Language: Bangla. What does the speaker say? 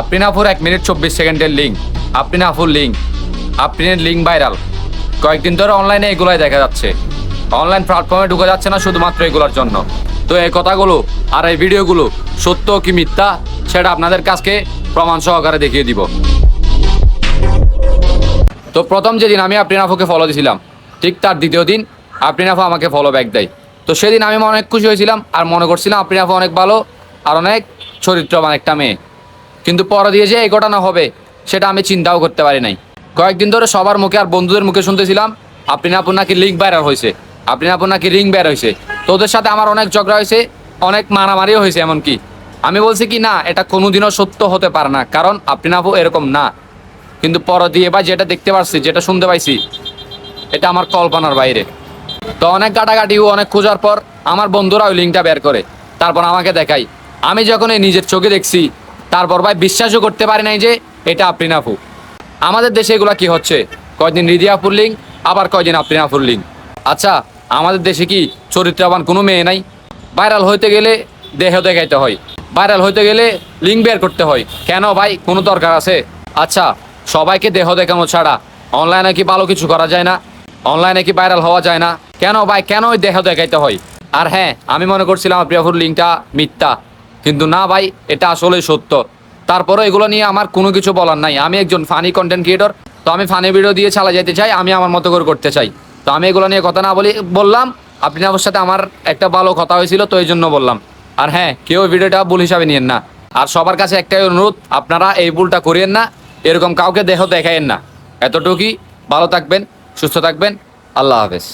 আপ্রিনাফুর এক মিনিট চব্বিশ সেকেন্ডের লিঙ্ক আপ্রিনাফুর লিঙ্ক আপ্রিনের লিঙ্ক ভাইরাল কয়েকদিন ধরে অনলাইনে এগুলাই দেখা যাচ্ছে। অনলাইন প্ল্যাটফর্মে ঢুকে যাচ্ছে না শুধুমাত্র এগুলোর জন্য। তো এই কথাগুলো আর এই ভিডিওগুলো সত্য কি মিথ্যা, সেটা আপনাদের কাছকে প্রমাণ সহকারে দেখিয়ে দিব। তো প্রথম যেদিন আমি আপ্রিনাফুকে ফলো দিয়েছিলাম ঠিক তার দ্বিতীয় দিন আপ্রিনাফু আমাকে ফলো ব্যাক দেয়। তো সেদিন আমি অনেক খুশি হয়েছিলাম আর মনে করছিলাম আপ্রিনাফু অনেক ভালো আর অনেক চরিত্রবান একটা মেয়ে। কিন্তু পরে দিয়ে যে এই ঘটনা হবে, সেটা আমি চিন্তাও করতে পারি নাই। কয়েকদিন ধরে সবার মুখে আর বন্ধুদের মুখে শুনতেছিলাম আপ্রিনাপুর নাকি লিঙ্ক ভাইরাল হয়েছে আপ্রিনাপুর নাকি রিং বের হয়েছে। তোদের সাথে আমার অনেক ঝগড়া হয়েছে, অনেক মারামারিও হয়েছে এমনকি। আমি বলছি কি, না, এটা কোনোদিনও সত্য হতে পারে না, কারণ আপ্রিনাপু এরকম না। কিন্তু পর দিয়ে বা যেটা দেখতে পারছি, যেটা শুনতে পাইছি, এটা আমার কল্পনার বাইরে। তো অনেক কাটাকাটি ও অনেক খোঁজার পর আমার বন্ধুরা ওই লিঙ্কটা বের করে। তারপর আমাকে দেখাই আমি যখন এই নিজের চোখে দেখছি তারপর ভাই বিশ্বাসও করতে পারি নাই যে এটা আপ্রিনাফু আমাদের দেশে এগুলা কি হচ্ছে? কয়দিন রিদিয়াপুর লিঙ্ক আবার কয়দিন আপ্রিনাফুর লিঙ্ক আচ্ছা আমাদের দেশে কি চরিত্রবান কোনো মেয়ে নাই? ভাইরাল হইতে গেলে দেহ দেখাইতে হয়। ভাইরাল হইতে গেলে লিঙ্ক বের করতে হয়। কেন ভাই? কোনো দরকার আছে? আচ্ছা সবাইকে দেহ দেখানো ছাড়া অনলাইনে কি ভালো কিছু করা যায় না? অনলাইনে কি ভাইরাল হওয়া যায় না? কেন ভাই? কেন দেহ দেখাইতে হয়? আর হ্যাঁ আমি মনে করছিলাম প্রিয়াফুর লিঙ্কটা মিথ্যা। কিন্তু না ভাই, এটা আসলে সত্য। তারপরে এগুলো নিয়ে আমার কোনো কিছু বলার নাই। আমি একজন ফানি কন্টেন্ট ক্রিয়েটর তো আমি ফানি ভিডিও দিয়ে চালা যেতে চাই, আমি আমার মতো করে করতে চাই। তো আমি এগুলো নিয়ে কথা না বলি, বললাম, আপনি আমার সাথে আমার একটা ভালো কথা হয়েছিল, তো এই জন্য বললাম। আর হ্যাঁ কেউ ভিডিওটা ভুল হিসাবে নিয়েন না। আর সবার কাছে একটাই অনুরোধ, আপনারা এই ভুলটা করিয়েন না, এরকম কাউকে দেহ দেখাইয়েন না। এতটুকুই, ভালো থাকবেন, সুস্থ থাকবেন, আল্লাহ হাফেজ।